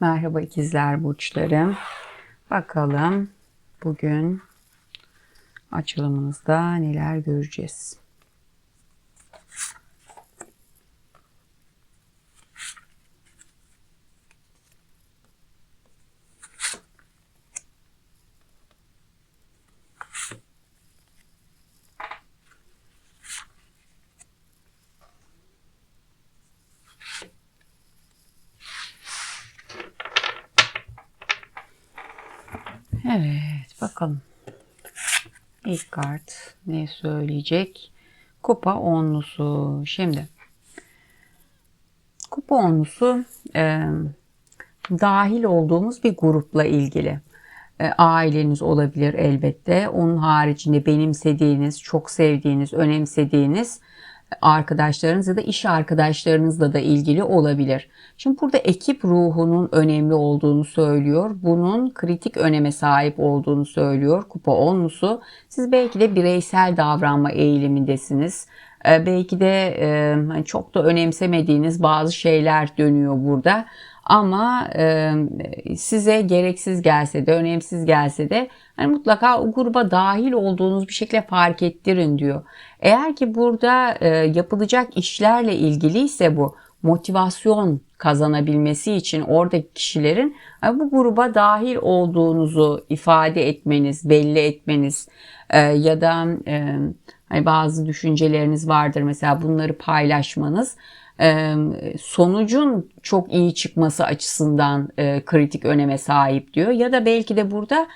Merhaba ikizler burçlarım. Bakalım bugün açılımımızda neler göreceğiz. Evet bakalım. İlk kart ne söyleyecek? Kupa onlusu. Şimdi kupa onlusu e, dahil olduğumuz bir grupla ilgili. E, aileniz olabilir elbette. Onun haricinde benimsediğiniz, çok sevdiğiniz, önemsediğiniz arkadaşlarınız ya da iş arkadaşlarınızla da ilgili olabilir. Şimdi burada ekip ruhunun önemli olduğunu söylüyor. Bunun kritik öneme sahip olduğunu söylüyor. Kupa onlusu. Siz belki de bireysel davranma eğilimindesiniz. Ee, belki de e, hani çok da önemsemediğiniz bazı şeyler dönüyor burada. Ama e, size gereksiz gelse de, önemsiz gelse de hani mutlaka o gruba dahil olduğunuz bir şekilde fark ettirin diyor. Eğer ki burada e, yapılacak işlerle ilgiliyse bu motivasyon kazanabilmesi için oradaki kişilerin bu gruba dahil olduğunuzu ifade etmeniz, belli etmeniz e, ya da e, hani bazı düşünceleriniz vardır mesela bunları paylaşmanız sonucun çok iyi çıkması açısından kritik öneme sahip diyor. Ya da belki de burada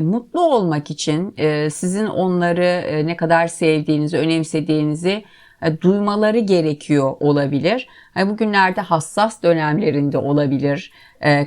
mutlu olmak için sizin onları ne kadar sevdiğinizi, önemsediğinizi duymaları gerekiyor olabilir. Bugünlerde hassas dönemlerinde olabilir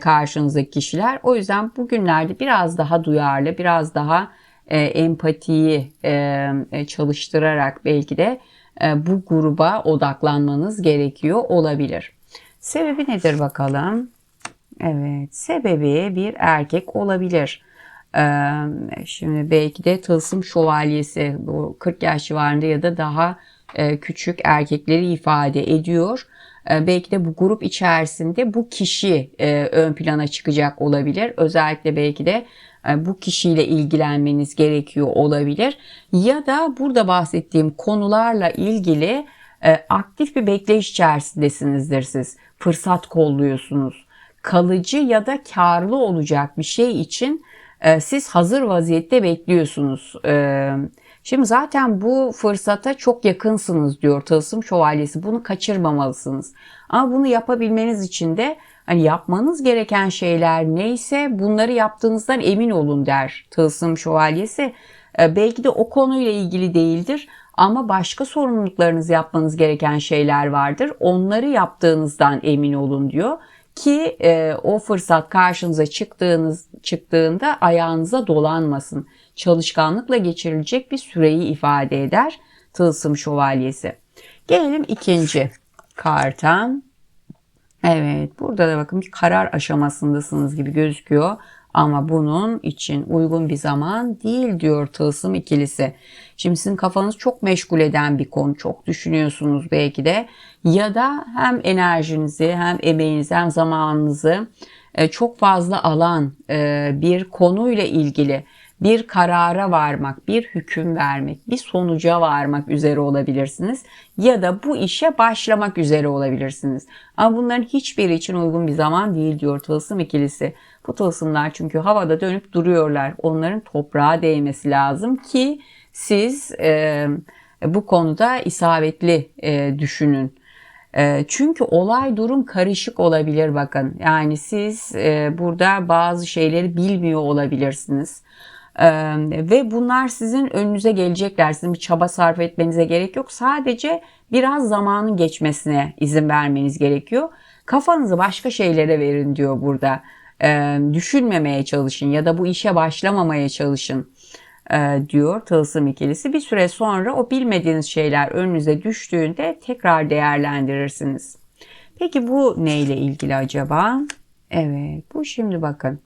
karşınızdaki kişiler. O yüzden bugünlerde biraz daha duyarlı, biraz daha empatiyi çalıştırarak belki de e, bu gruba odaklanmanız gerekiyor olabilir. Sebebi nedir bakalım? Evet, sebebi bir erkek olabilir. E, şimdi belki de tılsım şövalyesi bu 40 yaş civarında ya da daha e, küçük erkekleri ifade ediyor. Belki de bu grup içerisinde bu kişi ön plana çıkacak olabilir. Özellikle belki de e, bu kişiyle ilgilenmeniz gerekiyor olabilir. Ya da burada bahsettiğim konularla ilgili e, aktif bir bekleyiş içerisindesinizdir siz. Fırsat kolluyorsunuz. Kalıcı ya da karlı olacak bir şey için e, siz hazır vaziyette bekliyorsunuz. Şimdi zaten bu fırsata çok yakınsınız diyor Tılsım Şövalyesi. Bunu kaçırmamalısınız. Ama bunu yapabilmeniz için de Hani yapmanız gereken şeyler neyse bunları yaptığınızdan emin olun der Tılsım Şövalyesi. E, belki de o konuyla ilgili değildir ama başka sorumluluklarınız yapmanız gereken şeyler vardır. Onları yaptığınızdan emin olun diyor ki e, o fırsat karşınıza çıktığınız çıktığında ayağınıza dolanmasın. Çalışkanlıkla geçirilecek bir süreyi ifade eder Tılsım Şövalyesi. Gelelim ikinci karta. Evet burada da bakın bir karar aşamasındasınız gibi gözüküyor. Ama bunun için uygun bir zaman değil diyor tılsım ikilisi. Şimdi sizin kafanız çok meşgul eden bir konu. Çok düşünüyorsunuz belki de. Ya da hem enerjinizi hem emeğinizi hem zamanınızı e, çok fazla alan e, bir konuyla ilgili bir karara varmak, bir hüküm vermek, bir sonuca varmak üzere olabilirsiniz ya da bu işe başlamak üzere olabilirsiniz. Ama bunların hiçbiri için uygun bir zaman değil diyor tılsım ikilisi. Bu tılsımlar çünkü havada dönüp duruyorlar. Onların toprağa değmesi lazım ki siz e, bu konuda isabetli e, düşünün. E, çünkü olay durum karışık olabilir bakın. Yani siz e, burada bazı şeyleri bilmiyor olabilirsiniz. Ve bunlar sizin önünüze gelecekler. Sizin bir çaba sarf etmenize gerek yok. Sadece biraz zamanın geçmesine izin vermeniz gerekiyor. Kafanızı başka şeylere verin diyor burada. Düşünmemeye çalışın ya da bu işe başlamamaya çalışın diyor Tılsım ikilisi. Bir süre sonra o bilmediğiniz şeyler önünüze düştüğünde tekrar değerlendirirsiniz. Peki bu neyle ilgili acaba? Evet bu şimdi bakın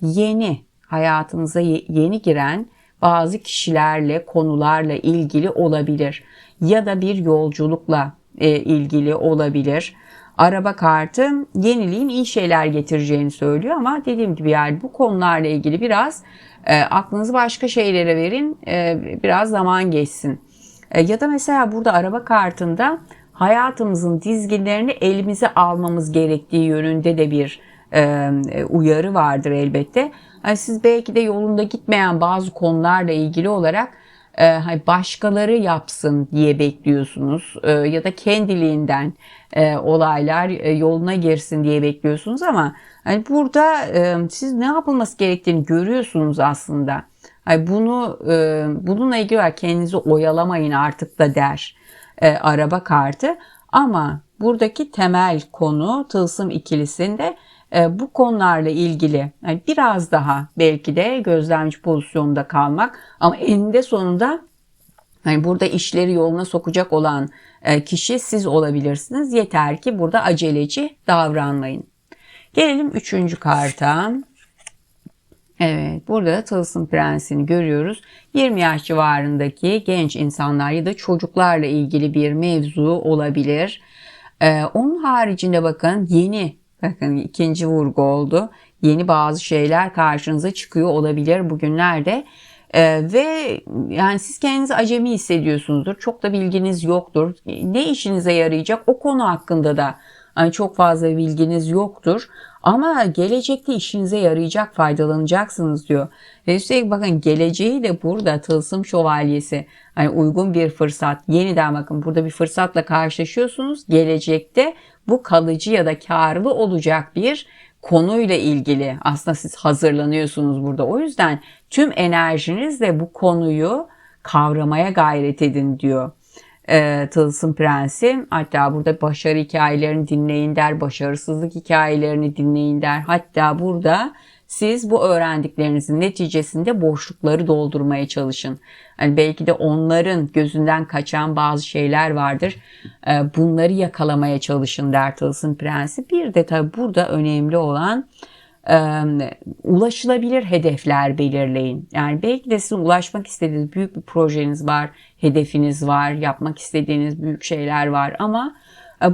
yeni hayatınıza yeni giren bazı kişilerle, konularla ilgili olabilir ya da bir yolculukla e, ilgili olabilir. araba kartı yeniliğin iyi şeyler getireceğini söylüyor ama dediğim gibi yani bu konularla ilgili biraz e, aklınızı başka şeylere verin e, biraz zaman geçsin. Ya da mesela burada araba kartında hayatımızın dizginlerini elimize almamız gerektiği yönünde de bir uyarı vardır elbette. Yani siz belki de yolunda gitmeyen bazı konularla ilgili olarak e, hani başkaları yapsın diye bekliyorsunuz e, ya da kendiliğinden e, olaylar e, yoluna girsin diye bekliyorsunuz ama hani burada e, siz ne yapılması gerektiğini görüyorsunuz aslında. Hani bunu e, bununla ilgili olarak kendinizi oyalamayın artık da der e, araba kartı ama buradaki temel konu tılsım ikilisinde e, bu konularla ilgili biraz daha belki de gözlemci pozisyonda kalmak ama eninde sonunda yani burada işleri yoluna sokacak olan e, kişi siz olabilirsiniz. Yeter ki burada aceleci davranmayın. Gelelim üçüncü karta. Evet burada da Tılsım Prensi'ni görüyoruz. 20 yaş civarındaki genç insanlar ya da çocuklarla ilgili bir mevzu olabilir. Ee, onun haricinde bakın yeni bakın ikinci vurgu oldu. Yeni bazı şeyler karşınıza çıkıyor olabilir bugünlerde. Ee, ve yani siz kendinizi acemi hissediyorsunuzdur. Çok da bilginiz yoktur. Ne işinize yarayacak o konu hakkında da yani çok fazla bilginiz yoktur. Ama gelecekte işinize yarayacak, faydalanacaksınız diyor. Ve üstelik bakın geleceği de burada tılsım şövalyesi. Hani uygun bir fırsat. Yeniden bakın burada bir fırsatla karşılaşıyorsunuz. Gelecekte bu kalıcı ya da karlı olacak bir konuyla ilgili aslında siz hazırlanıyorsunuz burada. O yüzden tüm enerjinizle bu konuyu kavramaya gayret edin diyor e, Tılsım Prensi. Hatta burada başarı hikayelerini dinleyin der, başarısızlık hikayelerini dinleyin der. Hatta burada siz bu öğrendiklerinizin neticesinde boşlukları doldurmaya çalışın. Yani belki de onların gözünden kaçan bazı şeyler vardır. E, bunları yakalamaya çalışın der Tılsım Prensi. Bir de tabi burada önemli olan ulaşılabilir hedefler belirleyin. Yani belki de sizin ulaşmak istediğiniz büyük bir projeniz var, hedefiniz var, yapmak istediğiniz büyük şeyler var ama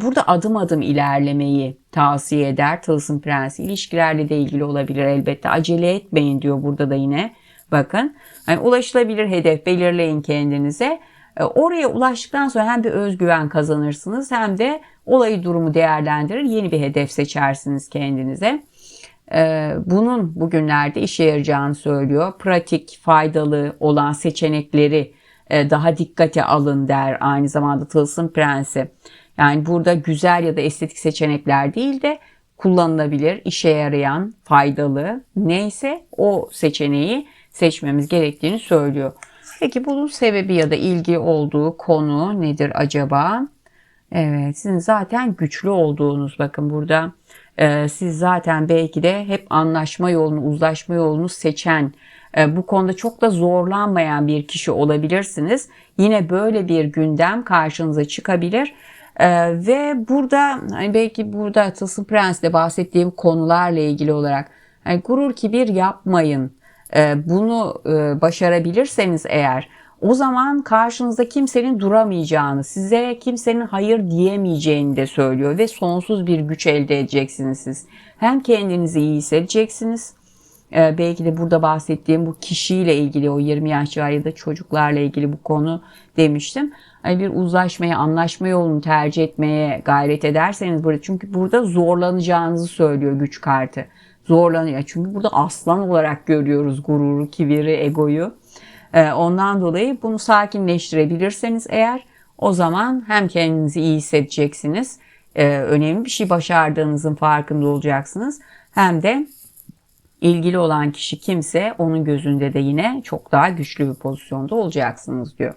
burada adım adım ilerlemeyi tavsiye eder Tılsım Prensi. İlişkilerle de ilgili olabilir elbette. Acele etmeyin diyor burada da yine. Bakın yani ulaşılabilir hedef belirleyin kendinize. Oraya ulaştıktan sonra hem bir özgüven kazanırsınız hem de olayı durumu değerlendirir yeni bir hedef seçersiniz kendinize. Ee, bunun bugünlerde işe yarayacağını söylüyor. Pratik, faydalı olan seçenekleri e, daha dikkate alın der aynı zamanda Tılsım Prensi. Yani burada güzel ya da estetik seçenekler değil de kullanılabilir, işe yarayan, faydalı neyse o seçeneği seçmemiz gerektiğini söylüyor. Peki bunun sebebi ya da ilgi olduğu konu nedir acaba? Evet sizin zaten güçlü olduğunuz bakın burada e, siz zaten belki de hep anlaşma yolunu uzlaşma yolunu seçen e, bu konuda çok da zorlanmayan bir kişi olabilirsiniz. Yine böyle bir gündem karşınıza çıkabilir. Ee, ve burada hani belki burada Tılsım Prens'te bahsettiğim konularla ilgili olarak hani gurur kibir yapmayın. Ee, bunu e, başarabilirseniz eğer o zaman karşınızda kimsenin duramayacağını, size kimsenin hayır diyemeyeceğini de söylüyor ve sonsuz bir güç elde edeceksiniz siz. Hem kendinizi iyi hissedeceksiniz. Ee, belki de burada bahsettiğim bu kişiyle ilgili o 20 yaş ya da çocuklarla ilgili bu konu demiştim. Hani bir uzlaşmaya, anlaşma yolunu tercih etmeye gayret ederseniz burada çünkü burada zorlanacağınızı söylüyor güç kartı. Zorlanıyor. Çünkü burada aslan olarak görüyoruz gururu, kibiri, egoyu. Ee, ondan dolayı bunu sakinleştirebilirseniz eğer o zaman hem kendinizi iyi hissedeceksiniz, e, önemli bir şey başardığınızın farkında olacaksınız. Hem de ilgili olan kişi kimse onun gözünde de yine çok daha güçlü bir pozisyonda olacaksınız diyor.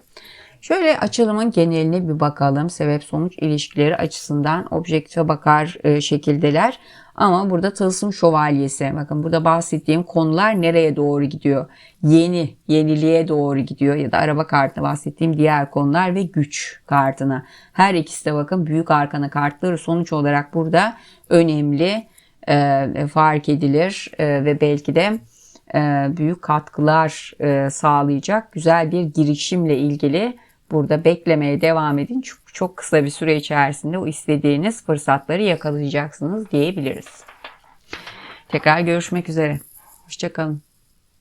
Şöyle açılımın geneline bir bakalım. Sebep sonuç ilişkileri açısından objektife bakar e, şekildeler. Ama burada tılsım şövalyesi. Bakın burada bahsettiğim konular nereye doğru gidiyor? Yeni, yeniliğe doğru gidiyor. Ya da araba kartına bahsettiğim diğer konular ve güç kartına. Her ikisi de bakın büyük arkana kartları sonuç olarak burada önemli e, fark edilir e, ve belki de e, büyük katkılar e, sağlayacak güzel bir girişimle ilgili burada beklemeye devam edin. Çok, çok kısa bir süre içerisinde o istediğiniz fırsatları yakalayacaksınız diyebiliriz. Tekrar görüşmek üzere. Hoşçakalın.